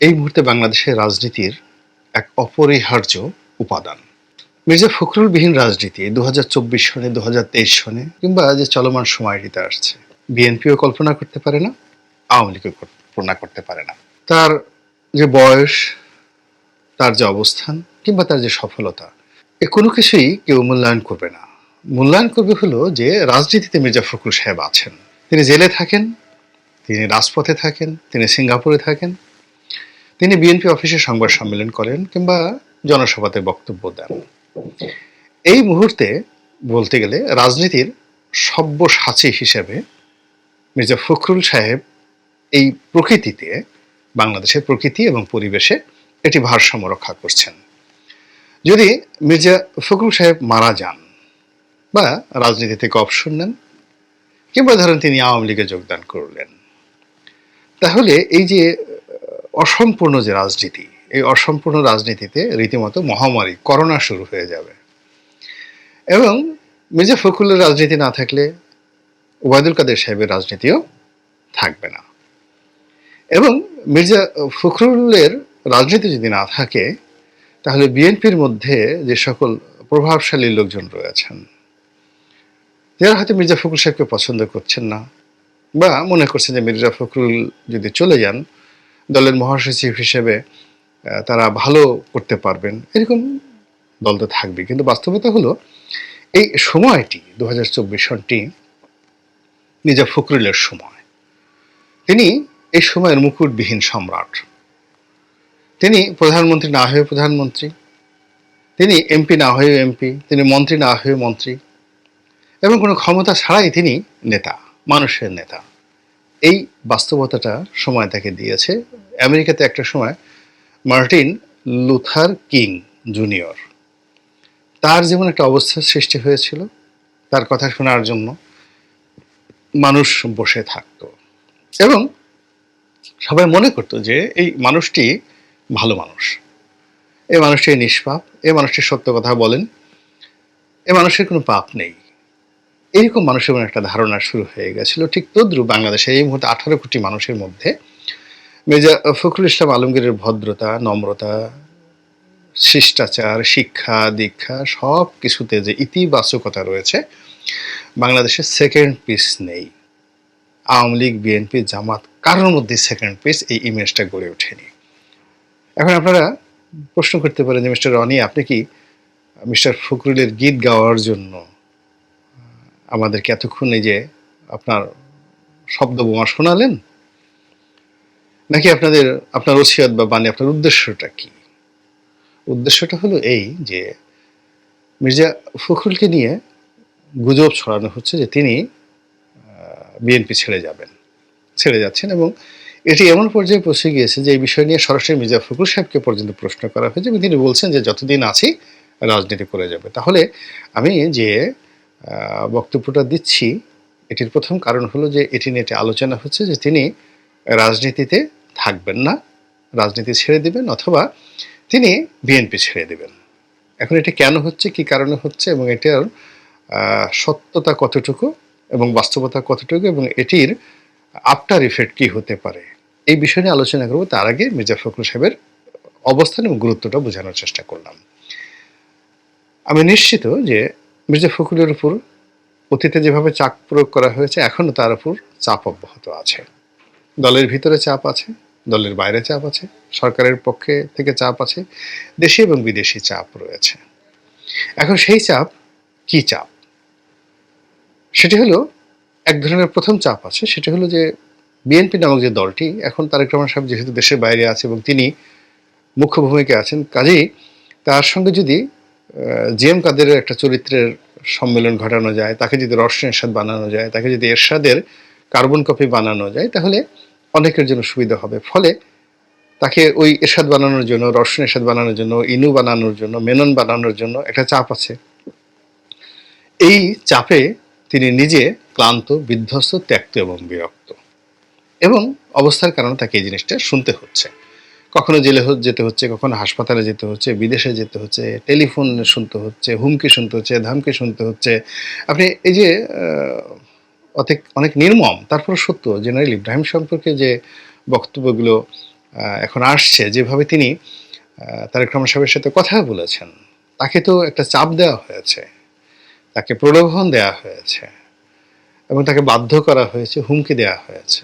এই মুহূর্তে বাংলাদেশের রাজনীতির এক অপরিহার্য উপাদান। মির্জা ফখরুলবিহীন রাজনীতি দু হাজার চব্বিশ সনে দু সনে কিংবা যে চলমান সময়টিতে আসছে, বিএনপিও কল্পনা করতে পারে না, আওয়ামী লীগও কল্পনা করতে পারে না। তার যে বয়স, তার যে অবস্থান কিংবা তার যে সফলতা, এ কোনো কিছুই কেউ মূল্যায়ন করবে না। মূল্যায়ন করবে হলো যে রাজনীতিতে মির্জা ফখরুল সাহেব আছেন। তিনি জেলে থাকেন, তিনি রাজপথে থাকেন, তিনি সিঙ্গাপুরে থাকেন তিনি বিএনপি অফিসে সংবাদ সম্মেলন করেন কিংবা জনসভাতে বক্তব্য দেন। এই মুহূর্তে বলতে গেলে রাজনীতির সব্যসাচী হিসেবে মির্জা ফখরুল সাহেব এই প্রকৃতিতে, বাংলাদেশের প্রকৃতি এবং পরিবেশে এটি ভারসাম্য রক্ষা করছেন। যদি মির্জা ফখরুল সাহেব মারা যান বা রাজনীতি থেকে অবসর নেন কিংবা ধরেন তিনি আওয়ামী লীগে যোগদান করলেন, তাহলে এই যে অসম্পূর্ণ যে রাজনীতি, এই অসম্পূর্ণ রাজনীতিতে রীতিমতো মহামারী, করোনা শুরু হয়ে যাবে। এবং মির্জা ফখরুলের রাজনীতি না থাকলে ওবায়দুল কাদের সাহেবের রাজনীতিও থাকবে না। এবং মির্জা ফখরুলের রাজনীতি যদি না থাকে, তাহলে বিএনপির মধ্যে যে সকল প্রভাবশালী লোকজন রয়েছেন, যারা হয়তো মির্জা ফখরুল সাহেবকে পছন্দ করছেন না, বা মনে করছেন যে মির্জা ফখরুল যদি চলে যান দলের মহাসচিব হিসেবে তারা ভালো করতে পারবেন, এরকম দল তো থাকবে কিন্তু বাস্তবতা হলো, এই সময়টি দু হাজার চব্বিশ সনটি মির্জা ফখরুলের সময়। তিনি এই সময়ের মুকুটবিহীন সম্রাট। তিনি প্রধানমন্ত্রী না হয়ে প্রধানমন্ত্রী, তিনি এমপি না হয়ে এমপি, তিনি মন্ত্রী না হয়ে মন্ত্রী, এবং কোনো ক্ষমতা ছাড়াই তিনি নেতা, মানুষের নেতা। এই বাস্তবতাটা সময় তাকে দিয়েছে। আমেরিকাতে একটা সময় মার্টিন লুথার কিং জুনিয়র, তার যেমন একটা অবস্থার সৃষ্টি হয়েছিল, তার কথা শোনার জন্য মানুষ বসে থাকতো এবং সবাই মনে করতো যে এই মানুষটি ভালো মানুষ। এই মানুষটি নিষ্পাপ এই মানুষটি সত্য কথা বলেন, এ মানুষের কোনো পাপ নেই। এইরকম মানুষের মনে একটা ধারণা শুরু হয়ে গেছিল। ঠিক তদ্রুপ বাংলাদেশে এই মুহূর্তে আঠারো কোটি মানুষের মধ্যে মির্জা ফখরুল ইসলাম আলমগীরের ভদ্রতা, নম্রতা, শিষ্টাচার, শিক্ষা, দীক্ষা সব কিছুতে যে ইতিবাচকতা রয়েছে, বাংলাদেশে সেকেন্ড পিস নেই। আওয়ামী লীগ বিএনপি জামাত, কারোর মধ্যে সেকেন্ড পিস এই ইমেজটা গড়ে ওঠেনি। এখন আপনারা প্রশ্ন করতে পারেন যে, মিস্টার রনি, আপনি কি মিস্টার ফখরুলের গীত গাওয়ার জন্য আমাদেরকে এতক্ষণ এই যে আপনার শব্দ বোমা শোনালেন? নাকি আপনাদের, আপনার ওসিয়ত বা বাণী, আপনার উদ্দেশ্যটা কি? উদ্দেশ্যটা হলো এই যে মির্জা ফখরুলকে নিয়ে গুজব ছড়ানো হচ্ছে যে তিনি বিএনপি ছেড়ে যাবেন, ছেড়ে যাচ্ছেন এবং এটি এমন পর্যায়ে পৌঁছে গিয়েছে যে এই বিষয় নিয়ে সরাসরি মির্জা ফখরুল সাহেবকে পর্যন্ত প্রশ্ন করা হয়েছে এবং তিনি বলছেন যে যতদিন আছি, রাজনীতি করে যাবে। তাহলে আমি যে বক্তব্যটা দিচ্ছি। এটির প্রথম কারণ হলো যে এটি নিয়ে আলোচনা হচ্ছে যে তিনি রাজনীতিতে থাকবেন না, রাজনীতি ছেড়ে দিবেন অথবা তিনি বিএনপি ছেড়ে দিবেন। এখন এটি কেন হচ্ছে, কি কারণে হচ্ছে এবং এটার সত্যতা কতটুকু এবং বাস্তবতা কতটুকু এবং এটির আফটার ইফেক্ট কি হতে পারে, এই বিষয় নিয়ে আলোচনা করব। তার আগে মির্জা ফখরুল সাহেবের অবস্থান এবং গুরুত্বটা বোঝানোর চেষ্টা করলাম। আমি নিশ্চিত যে মির্জা ফখরুলের উপর অতীতে যেভাবে চাপ প্রয়োগ করা হয়েছে, এখনও তার উপর চাপ অব্যাহত আছে। দলের ভিতরে চাপ আছে, দলের বাইরে চাপ আছে, সরকারের পক্ষে থেকে চাপ আছে, দেশি এবং বিদেশি চাপ রয়েছে। এখন সেই চাপ কি চাপ? সেটি হলো, এক ধরনের প্রথম চাপ আছে, সেটি হলো যে বিএনপি নামক যে দলটি, এখন তারেক রহমান সাহেব যেহেতু দেশের বাইরে আছে এবং তিনি মুখ্য ভূমিকায় আছেন, কাজেই তার সঙ্গে যদি জি এম একটা চরিত্রের সম্মেলন ঘটানো যায়, তাকে যদি রসন এরশাদ বানানো যায়, তাকে যদি এরশাদের কার্বন কপি বানানো যায়, তাহলে অনেকের জন্য সুবিধা হবে। ফলে তাকে ওই এরশাদ বানানোর জন্য রসন এরশাদ বানানোর জন্য, ইনু বানানোর জন্য, মেনন বানানোর জন্য একটা চাপ আছে। এই চাপে তিনি নিজে ক্লান্ত, বিধ্বস্ত, ত্যক্ত এবং বিরক্ত। এবং অবস্থার কারণে তাকে এই জিনিসটা শুনতে হচ্ছে। কখনো জেলে যেতে হচ্ছে, কখনো হাসপাতালে যেতে হচ্ছে, বিদেশে যেতে হচ্ছে, টেলিফোন শুনতে হচ্ছে, হুমকি শুনতে হচ্ছে, ধামকি শুনতে হচ্ছে। আপনি এই যে অনেক অনেক নির্মম তারপর সত্য, জেনারেল ইব্রাহিম সম্পর্কে যে বক্তব্যগুলো এখন আসছে, যেভাবে তিনি তারেক রহমান সাহেবের সাথে কথা বলেছেন, তাকে তো একটা চাপ দেওয়া হয়েছে, তাকে প্রলোভন দেওয়া হয়েছে, এবং তাকে বাধ্য করা হয়েছে, হুমকি দেওয়া হয়েছে।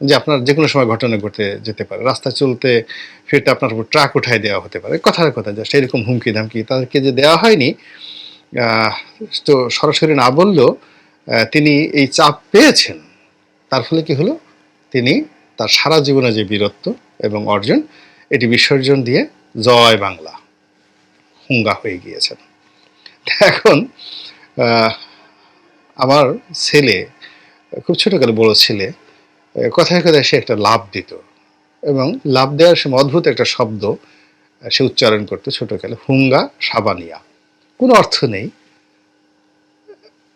যে আপনার যে কোনো সময় ঘটনা ঘটে যেতে পারে। রাস্তা চলতে ফিরতে আপনার উপর ট্রাক উঠাই দেওয়া হতে পারে। কথার কথা জাস্ট এরকম হুমকি ধামকি তাদেরকে যে দেওয়া হয়নি তো সরাসরি না বললেও তিনি এই চাপ পেয়েছেন। তার ফলে কি হলো? তিনি তার সারা জীবনে যে বীরত্ব এবং অর্জন, এটি বিসর্জন দিয়ে জয় বাংলা হুঙ্গা হয়ে গিয়েছেন। এখন আমার ছেলে, খুব ছোটকালে বড় ছেলে কথায় কথায় সে একটা লাভ দিত। এবং লাভ দেওয়ার সময় অদ্ভুত একটা শব্দ সে উচ্চারণ করতো ছোটকালে, হুঙ্গা সাবানিয়া। কোনো অর্থ নেই।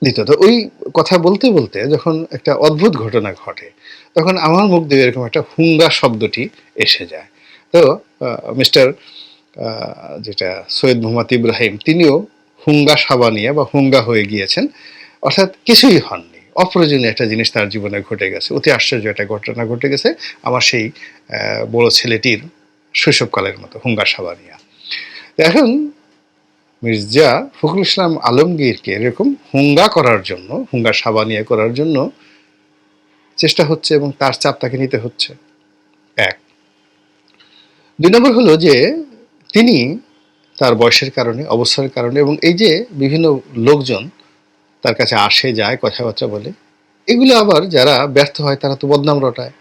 দিত। তো ওই কথা বলতে বলতে যখন একটা অদ্ভুত ঘটনা ঘটে, তখন আমার মুখ দিয়ে এরকম একটা হুঙ্গা শব্দটি এসে যায়। তো মিস্টার যেটা সৈয়দ মোহাম্মদ ইব্রাহিম, তিনিও হুঙ্গা সাবানিয়া বা হুঙ্গা হয়ে গিয়েছেন। অর্থাৎ কিছুই হননি। অপ্রয়োজনীয় একটা জিনিস তার জীবনে ঘটে গেছে। অতি আশ্চর্য একটা ঘটনা ঘটে গেছে আমার সেই বড় ছেলেটির শৈশবকালের মতো হুঙ্গা সাবানিয়া এখন মির্জা ফখরুল ইসলাম আলমগীরকে এরকম হুঙ্গা করার জন্য হুঙ্গা সাবানিয়া করার জন্য চেষ্টা হচ্ছে এবং তার চাপ তাকে নিতে হচ্ছে। এক। দুই নম্বর হলো যে তিনি তার বয়সের কারণে, অবসরের কারণে এবং এই যে বিভিন্ন লোকজন তার কাছে আসে, যায়, কথাবার্তা বলে। এগুলো আবার যারা ব্যর্থ হয়, তারা তো বদনাম রটায়।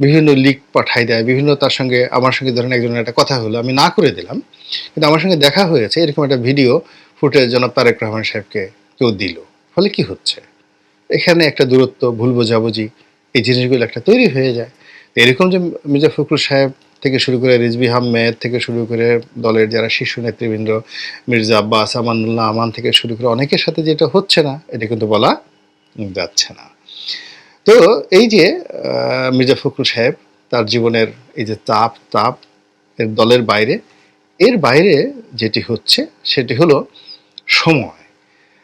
বিভিন্ন লিক পাঠাই দেয়, বিভিন্ন তার সঙ্গে, আমার সঙ্গে ধরেন একজনের একটা কথা হলো, আমি না করে দিলাম, কিন্তু আমার সঙ্গে দেখা হয়েছে, এরকম একটা ভিডিও ফুটেজ জনাব তারেক রহমান সাহেবকে কেউ দিল। ফলে কি হচ্ছে? এখানে একটা দূরত্ব, ভুল বোঝাবুঝি, এই জিনিসগুলো একটা তৈরি হয়ে যায়। এরকম যে মির্জা ফখরুল সাহেব থেকে শুরু করে রিজবি আহমেদ থেকে শুরু করে দলের যারা শীর্ষ নেতৃবৃন্দ, মির্জা আব্বাস, আমানুল্লাহ আমান থেকে শুরু করে অনেকের সাথে যেটা হচ্ছে না, এটা কিন্তু বলা যাচ্ছে না। তো এই যে মির্জা ফখরুল সাহেব তার জীবনের এই যে তাপ তাপ এর দলের বাইরে, এর বাইরে যেটি হচ্ছে সেটি হলো সময়।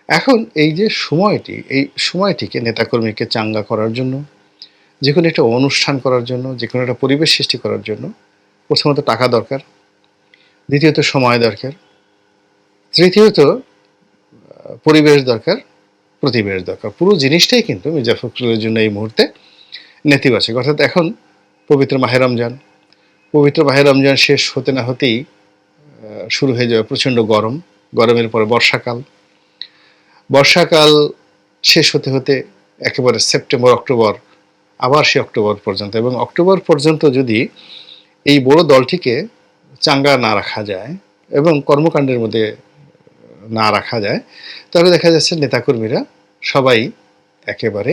এখন এই যে সময়টি, এই সময়টিকে নেতাকর্মীকে চাঙ্গা করার জন্য যে কোনো একটা অনুষ্ঠান করার জন্য যে কোনো একটা পরিবেশ সৃষ্টি করার জন্য প্রথমত টাকা দরকার, দ্বিতীয়ত সময় দরকার, তৃতীয়ত পরিবেশ দরকার, প্রতিবেশ দরকার। পুরো জিনিসটাই কিন্তু মির্জা ফখরুলের জন্য এই মুহূর্তে নেতিবাচক। অর্থাৎ এখন পবিত্র মাহে রমজান। পবিত্র মাহে রমজান শেষ হতে না হতেই শুরু হয়ে যাবে প্রচণ্ড গরম। গরমের পরে বর্ষাকাল। বর্ষাকাল শেষ হতে হতে একেবারে সেপ্টেম্বর, অক্টোবর, আবার সে অক্টোবর পর্যন্ত। এবং অক্টোবর পর্যন্ত যদি এই বড় দলটিকে চাঙ্গা না রাখা যায় এবং কর্মকাণ্ডের মধ্যে না রাখা যায়, তাহলে দেখা যাচ্ছে নেতাকর্মীরা সবাই একেবারে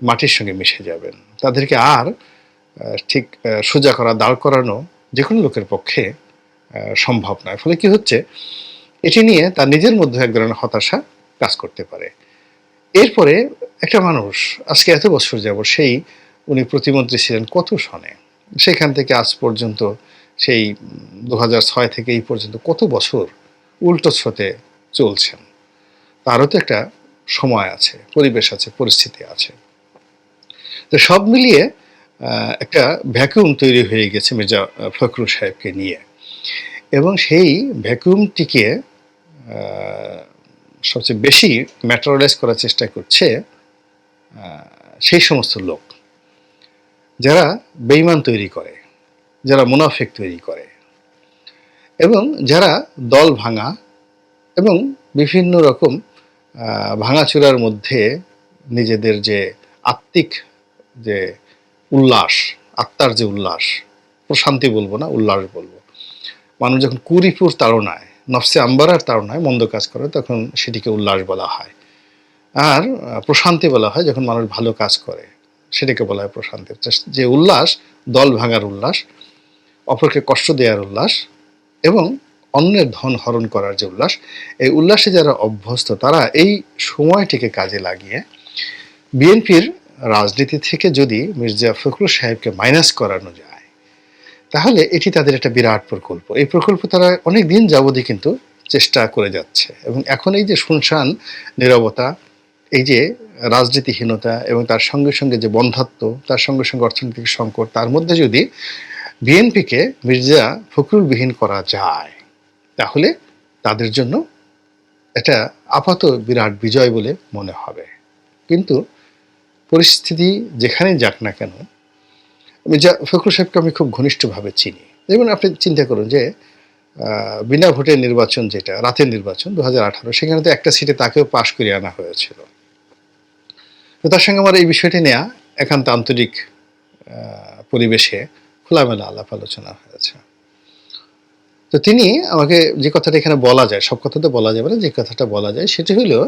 মাটির সঙ্গে মিশে যাবেন। তাদেরকে আর ঠিক সোজা করা, দাঁড় করানো যে কোনো লোকের পক্ষে সম্ভব নয়। ফলে কি হচ্ছে? এটি নিয়ে তার নিজের মধ্যে এক ধরনের হতাশা কাজ করতে পারে। এরপরে একটা মানুষ, আজকে এত বছর যাব সেই, উনি প্রতিমন্ত্রী ছিলেন কত সনে? সেখান থেকে আজ পর্যন্ত সেই দু ছয় থেকে এই পর্যন্ত কত বছর উল্টো স্রোতে চলছেন? তারও তো একটা সময় আছে পরিবেশ আছে পরিস্থিতি আছে। তো সব মিলিয়ে একটা ভ্যাকুয়াম তৈরি হয়ে গেছে মির্জা ফখরুল সাহেবকে নিয়ে। এবং সেই ভ্যাকুয়ামটিকে আহ, সবচেয়ে বেশি ম্যাটারালাইজ করার চেষ্টা করছে সেই সমস্ত লোক। যারা বেইমান তৈরি করে, যারা মুনাফেক তৈরি করে, এবং যারা দল ভাঙা এবং বিভিন্ন রকম ভাঙাচুরার মধ্যে নিজেদের যে আত্মিক যে উল্লাস, আত্মার যে উল্লাস, প্রশান্তি বলব না, উল্লাস বলব। মানুষ যখন কুরিপুর তাড়নায়, নফসে আম্বারার তাড়নায় মন্দ কাজ করে, তখন সেটিকে উল্লাস বলা হয়। আর প্রশান্তি বলা হয় যখন মানুষ ভালো কাজ করে। সেটাকে বলা হয় প্রশান্তি যে উল্লাস, দল ভাঙার উল্লাস, অপরকে কষ্ট দেওয়ার উল্লাস এবং অন্যের ধন হরণ করার যে উল্লাস, এই উল্লাসে যারা অভ্যস্ত, তারা এই সময়টিকে কাজে লাগিয়ে বিএনপির রাজনীতি থেকে যদি মির্জা ফখরুল সাহেবকে মাইনাস করানো যায়, তাহলে এটি তাদের একটা বিরাট প্রকল্প। এই প্রকল্প তারা অনেক দিন যাবতই কিন্তু চেষ্টা করে যাচ্ছে এবং এখন এই যে শুনশান, নীরবতা এই যে রাজনীতিহীনতা এবং তার সঙ্গে সঙ্গে যে বন্ধাত্ম, তার সঙ্গে সঙ্গে অর্থনৈতিক সংকট, তার মধ্যে যদি বিএনপিকে মির্জা ফখরুলবিহীন করা যায়, তাহলে তাদের জন্য এটা আপাত বিরাট বিজয় বলে মনে হবে। কিন্তু পরিস্থিতি যেখানেই যাক না কেন, মির্জা ফখরুল সাহেবকে আমি খুব ঘনিষ্ঠভাবে চিনি। যেমন আপনি চিন্তা করুন যে বিনা ভোটের নির্বাচন যেটা, রাতের নির্বাচন দু হাজার আঠারো, সেখানে তো একটা সিটে তাকেও পাশ করিয়ে আনা হয়েছিল। তো তার সঙ্গে আমার এই বিষয়টি নেওয়া একান্ত আন্তরিক পরিবেশে খোলামেলা আলাপ আলোচনা হয়েছে। তো তিনি আমাকে যে কথাটা এখানে বলা যায়, সব কথা তো বলা যাবে না, যে কথাটা বলা যায় সেটি হলো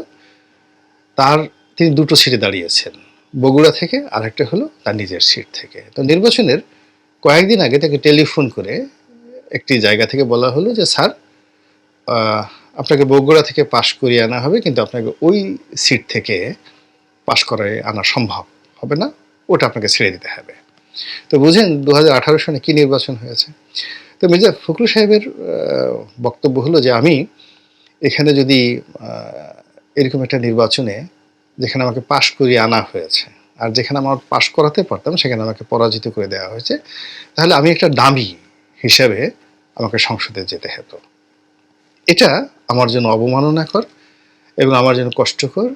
তার তিনি দুটো সিটে দাঁড়িয়েছেন, বগুড়া থেকে আরেকটা হলো তার নিজের সিট থেকে। তো নির্বাচনের কয়েকদিন আগে তাকে টেলিফোন করে একটি জায়গা থেকে বলা হলো যে, স্যার আপনাকে বগুড়া থেকে পাশ করিয়ে আনা হবে, কিন্তু আপনাকে ওই সিট থেকে পাশ করে আনা সম্ভব, হবে না? ওটা আপনাকে ছেড়ে দিতে হবে। তো বুঝেন দু হাজার আঠারো সনে কী নির্বাচন হয়েছে? তো মির্জা ফখরুল সাহেবের বক্তব্য হলো যে আমি এখানে যদি এরকম একটা নির্বাচনে যেখানে আমাকে পাশ করিয়ে আনা হয়েছে আর যেখানে আমার পাশ করাতে পারতাম, সেখানে আমাকে পরাজিত করে দেওয়া হয়েছে, তাহলে আমি একটা দামি হিসাবে আমাকে সংসদে যেতে হতো। এটা আমার জন্য অবমাননাকর এবং আমার জন্য কষ্টকর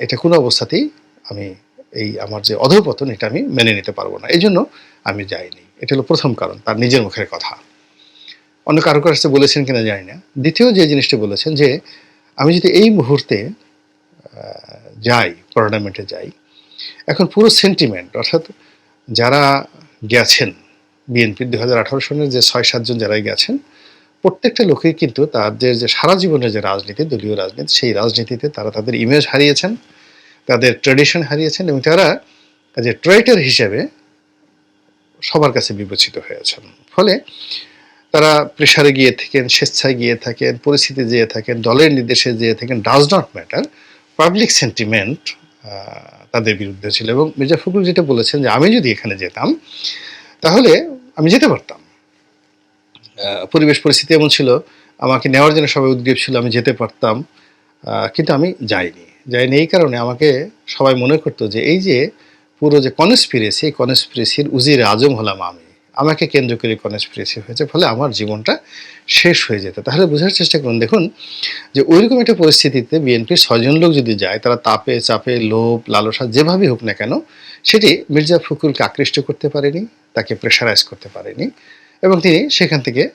এটা কোনো অবস্থাতেই আমি এই আমার যে অধঃপতন, এটা আমি মেনে নিতে পারব না। এই জন্য আমি যাইনি। এটা হলো প্রথম কারণ, তার নিজের মুখের কথা। অন্য কারও কাছে বলেছেন কিনা জানি না। দ্বিতীয় যে জিনিসটা বলেছেন যে, আমি যদি এই মুহূর্তে যাই, পার্লামেন্টে যাই, এখন পুরো সেন্টিমেন্ট, অর্থাৎ যারা গেছেন বিএনপির দু হাজার আঠারো সনের যে ছয় সাতজন যারাই গেছেন প্রত্যেকটা লোকই কিন্তু তাদের যে সারা জীবনের যে রাজনীতি, দলীয় রাজনীতি, সেই রাজনীতিতে তারা তাদের ইমেজ হারিয়েছেন, তাদের ট্রেডিশন হারিয়েছেন এবং তারা যে ট্রেটার হিসেবে সবার কাছে বিবেচিত হয়েছেন। ফলে তারা প্রেশারে গিয়ে থাকেন, স্বেচ্ছায় গিয়ে থাকেন, পরিস্থিতি যেয়ে থাকেন, দলের নির্দেশে যেয়ে থাকেন does not matter public sentiment তাদের বিরুদ্ধে ছিল এবং মির্জা ফখরুল যেটা বলেছেন যে, আমি যদি এখানে যেতাম, তাহলে আমি যেতে পারতাম। পরিবেশ পরিস্থিতি এমন ছিল, আমাকে নেওয়ার জন্য সবাই উদ্গ্রীব ছিল, আমি যেতে পারতাম। কিন্তু আমি যাইনি। যাইনি এই কারণে আমাকে সবাই মনে করতো যে এই যে পুরো যে কনস্পিরেসি এই কনস্পিরেসির উজির আজম হলাম আমি। আমাকে কেন্দ্র করে কনস্পিরেসি হয়েছে, ফলে আমার জীবনটা শেষ হয়ে যেত। তাহলে বোঝার চেষ্টা করুন, দেখুন যে ওইরকম একটা পরিস্থিতিতে বিএনপির ছয়জন লোক যদি যায়, তারা তাপে, চাপে, লোভ, লালসা যেভাবেই হোক না কেন, সেটি মির্জা ফখরুলকে আকৃষ্ট করতে পারেনি, তাকে প্রেশারাইজ করতে পারেনি। এবং তিনি সেখান থেকে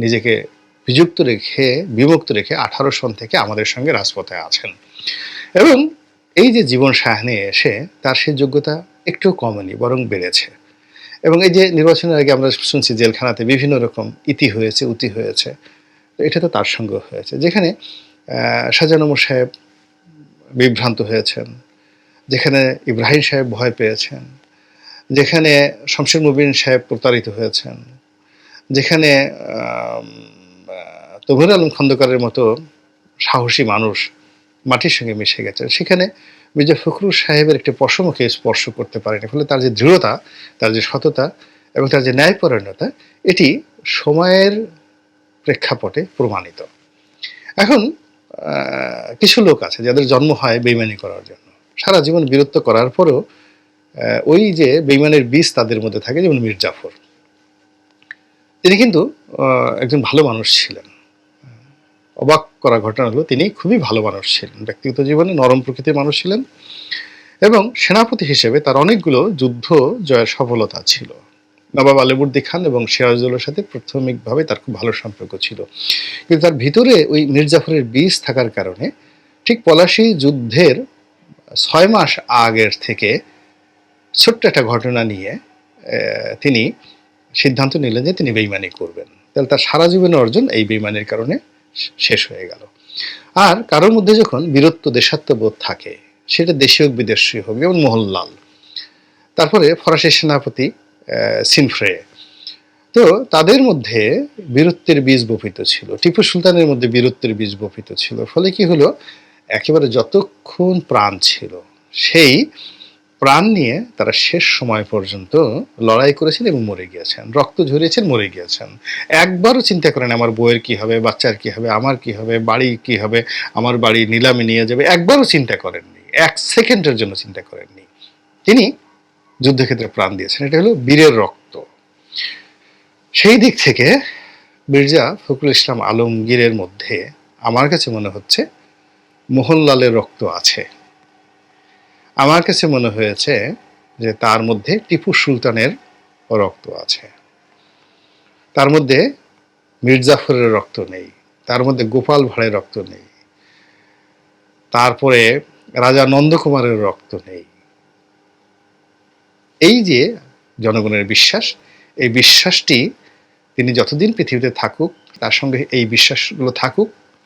নিজেকে বিযুক্ত রেখে বিভক্ত রেখে আঠারো সন থেকে আমাদের সঙ্গে রাজপথে আছেন। এবং এই যে জীবন সাহানে এসে তার সেই যোগ্যতা একটু কমেনি বরং বেড়েছে। এবং এই যে নির্বাচনের আগে আমরা শুনছি জেলখানাতে বিভিন্ন রকম ইতি হয়েছে উতি হয়েছে। এটা তো তার সঙ্গে হয়েছে। যেখানে আহ, সাহেব বিভ্রান্ত হয়েছেন যেখানে ইব্রাহিম সাহেব ভয় পেয়েছেন যেখানে শমশের মুবিন সাহেব প্রতারিত হয়েছেন যেখানে তমির আলম খন্দকারের মতো সাহসী মানুষ মাটির সঙ্গে মিশে গেছেন। সেখানে মির্জা ফখরুল সাহেবের একটি পশমকে স্পর্শ করতে পারেনি, ফলে তার যে দৃঢ়তা, তার যে সততা এবং তার যে ন্যায়পরায়ণতা, এটি সময়ের প্রেক্ষাপটে প্রমাণিত। এখন কিছু লোক আছে যাদের জন্ম হয় বেইমানি করার জন্য। সারা জীবন বীরত্ব করার পরেও ওই যে বেইমানের বীজ তাদের মধ্যে থাকে, যেমন মীর জাফর তিনি কিন্তু একজন ভালো মানুষ ছিলেন। অবাক করা ঘটনা হলো, তিনি খুবই ভালো মানুষ ছিলেন। ব্যক্তিগত জীবনে নরম প্রকৃতির মানুষ ছিলেন এবং সেনাপতি হিসেবে তার অনেকগুলো যুদ্ধ জয়ের সফলতা ছিল। নবাব আলিবুদ্দি খান এবং সিরাজুলের সাথে প্রাথমিকভাবে তার খুব ভালো সম্পর্ক ছিল। কিন্তু তার ভিতরে ওই মির্জাফরের বীজ থাকার কারণে ঠিক পলাশী যুদ্ধের ছয় মাস আগের থেকে ছোট্ট একটা ঘটনা নিয়ে তিনি সিদ্ধান্ত নিলেন যে তিনি বেইমানি করবেন। তাহলে তার সারা জীবনের অর্জন এই বেইমানির কারণে শেষ হয়ে গেল। আর কারোর মধ্যে যখন বীরত্ব, দেশাত্মবোধ থাকে, সেটা দেশি হোক, বিদেশি হোক, যেমন মোহনলাল, তারপরে ফরাসি সেনাপতি সিনফ্রে, তো তাদের মধ্যে বীরত্বের বীজ বপিত ছিল, টিপু সুলতানের মধ্যে বীরত্বের বীজ বপিত ছিল। ফলে কি হলো? একেবারে যতক্ষণ প্রাণ ছিল, সেই প্রাণ নিয়ে তারা শেষ সময় পর্যন্ত লড়াই করেছেন এবং মরে গিয়েছেন। রক্ত ঝরিয়েছেন, মরে গিয়েছেন। একবারও চিন্তা করেন, আমার বইয়ের কি হবে? বাচ্চার কি হবে? আমার কি হবে? বাড়ি কি হবে? আমার বাড়ি নিলামে নিয়ে যাবে? একবারও চিন্তা করেননি। এক সেকেন্ডের জন্য চিন্তা করেননি। তিনি যুদ্ধক্ষেত্রে প্রাণ দিয়েছেন। এটা হলো বীরের রক্ত। সেই দিক থেকে মির্জা ফখরুল ইসলাম আলমগীরের মধ্যে আমার কাছে মনে হচ্ছে মোহনলালের রক্ত আছে। আমার কাছে মনে হয়েছে যে তার মধ্যে টিপু সুলতানের রক্ত আছে। তার মধ্যে মির্জাফরের রক্ত নেই। তার মধ্যে গোপাল ভাঁড়ের রক্ত নেই। তারপরে রাজা নন্দকুমারের রক্ত নেই। এই যে জনগণের বিশ্বাস, এই বিশ্বাসটি তিনি যতদিন পৃথিবীতে থাকুক, তার সঙ্গে এই বিশ্বাসগুলো থাকুক